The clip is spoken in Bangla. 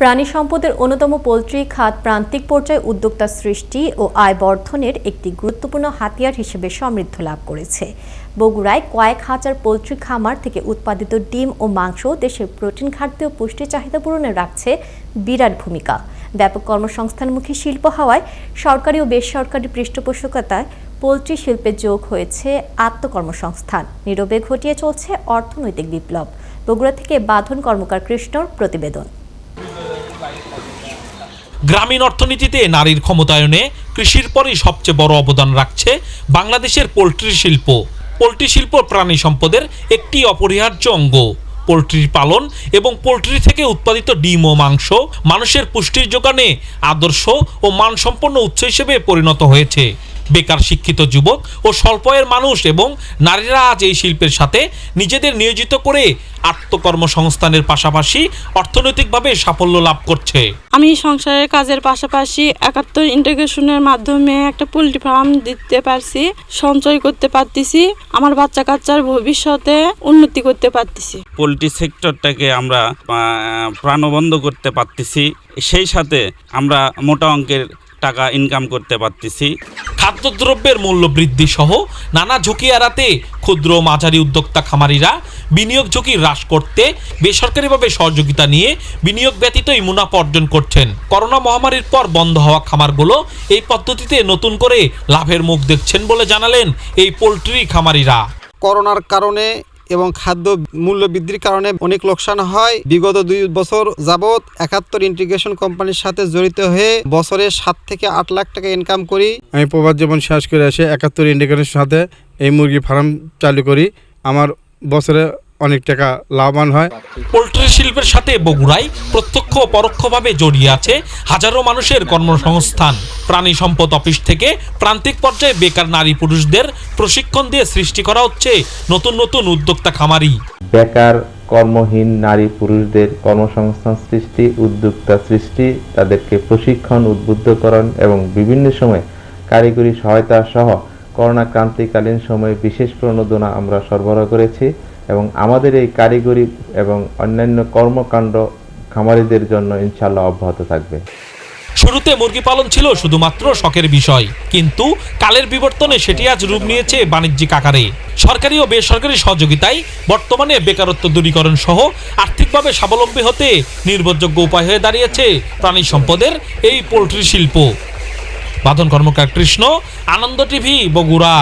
প্রাণী সম্পদের অন্যতম পোলট্রি খাত প্রান্তিক পর্যায়ে উদ্যোক্তা সৃষ্টি ও আয় বর্ধনের একটি গুরুত্বপূর্ণ হাতিয়ার হিসেবে সমৃদ্ধ লাভ করেছে। বগুড়ায় কয়েক হাজার পোলট্রি খামার থেকে উৎপাদিত ডিম ও মাংস দেশের প্রোটিন ঘাটতি ও পুষ্টি চাহিদা পূরণে রাখছে বিরাট ভূমিকা। ব্যাপক কর্মসংস্থানমুখী শিল্প হওয়ায় সরকারি ও বেসরকারি পৃষ্ঠপোষকতায় পোলট্রি শিল্পে যোগ হয়েছে আত্মকর্মসংস্থান। নীরবে ঘটিয়ে চলছে অর্থনৈতিক বিপ্লব। বগুড়া থেকে বাঁধন কর্মকার কৃষ্ণর প্রতিবেদন। গ্রামীণ অর্থনীতিতে নারীর ক্ষমতায়নে কৃষির পরই সবচেয়ে বড় অবদান রাখছে বাংলাদেশের পোলট্রি শিল্প। পোলট্রি শিল্প প্রাণী সম্পদের একটি অপরিহার্য অঙ্গ। পোলট্রির পালন এবং পোলট্রি থেকে উৎপাদিত ডিম ও মাংস মানুষের পুষ্টির যোগানে আদর্শ ও মানসম্পন্ন উৎস হিসেবে পরিণত হয়েছে। বেকার শিক্ষিত যুবক ও স্বল্প আয়ের মানুষ এবং নারীরা আজ এই শিল্পের সাথে নিজেদের নিয়োজিত করে আত্মকর্মসংস্থানের পাশাপাশি অর্থনৈতিকভাবে সাফল্য লাভ করছে। আমি সংসারের কাজের পাশাপাশি একাত্তর ইন্টিগ্রেশনের মাধ্যমে একটা পোলট্রি ফার্ম দিতে পারছি সঞ্চয় করতে পারতেছি আমার বাচ্চা কাচ্চার ভবিষ্যতে উন্নতি করতে পারতেছি। পোলট্রি সেক্টরটাকে আমরা প্রাণবন্ধ করতে পারতেছি সেই সাথে আমরা মোটা অঙ্কের টাকা ইনকাম করতে পারতেছি। খাদ্যদ্রব্যের মূল্য বৃদ্ধি সহ নানা ঝুঁকি এড়াতে ক্ষুদ্র মাঝারি উদ্যোক্তা খামারিরা বিনিয়োগ ঝুঁকি হ্রাস করতে বেসরকারিভাবে সহযোগিতা নিয়ে বিনিয়োগ ব্যতীতই মুনাফা অর্জন করছেন। করোনা মহামারীর পর বন্ধ হওয়া খামারগুলো এই পদ্ধতিতে নতুন করে লাভের মুখ দেখছেন বলে জানালেন এই পোলট্রি খামারিরা। করোনার কারণে এবং খাদ্য মূল্য বৃদ্ধির কারণে অনেক লোকসান হয়। বিগত দুই বছর যাবৎ একাত্তর ইন্টিগ্রেশন কোম্পানির সাথে জড়িত হয়ে বছরে সাত থেকে আট লাখ টাকা ইনকাম করি। আমি প্রবাদ জীবন শেষ করে এসে একাত্তর ইন্টিগ্রেশনের সাথে এই মুরগি ফার্ম চালু করি। আমার বছরে অনেক টাকা লাভবান হয়। পোলট্রি শিল্পের সাথে বগুড়ায় প্রত্যক্ষ ও পরোক্ষভাবে জড়িয়ে আছে হাজারো মানুষের কর্মসংস্থান। প্রাণী সম্পদ অফিস থেকে প্রান্তিক পর্যায়ে বেকার নারী পুরুষদের প্রশিক্ষণ দিয়ে সৃষ্টি করা হচ্ছে নতুন নতুন উদ্যোক্তা খামারি। বেকার কর্মহীন নারী পুরুষদের কর্মসংস্থান সৃষ্টি উদ্যোক্তা সৃষ্টি তাদেরকে প্রশিক্ষণ উদ্বুদ্ধকরণ এবং বিভিন্ন সময় কারিগরি সহায়তা সহ করোনা ক্রান্তিকালীন সময়ে বিশেষ প্রণোদনা আমরা সরবরাহ করেছি। এবং আমাদের এই কারিগরি এবং অন্যান্য কর্মকাণ্ড খামারিদের জন্য ইনশাল্লাহ অব্যাহত থাকবে। শুরুতে মুরগি পালন ছিল শুধুমাত্র শখের বিষয়, কিন্তু কালের বিবর্তনে সেটি আজ রূপ নিয়েছে বাণিজ্যিক আকারে। সরকারি ও বেসরকারি সহযোগিতায় বর্তমানে বেকারত্ব দূরীকরণ সহ আর্থিকভাবে স্বাবলম্বী হতে নির্ভরযোগ্য উপায় হয়ে দাঁড়িয়েছে প্রাণী সম্পদের এই পোলট্রি শিল্প। বাদন কর্মকার কৃষ্ণ, আনন্দ টিভি, বগুড়া।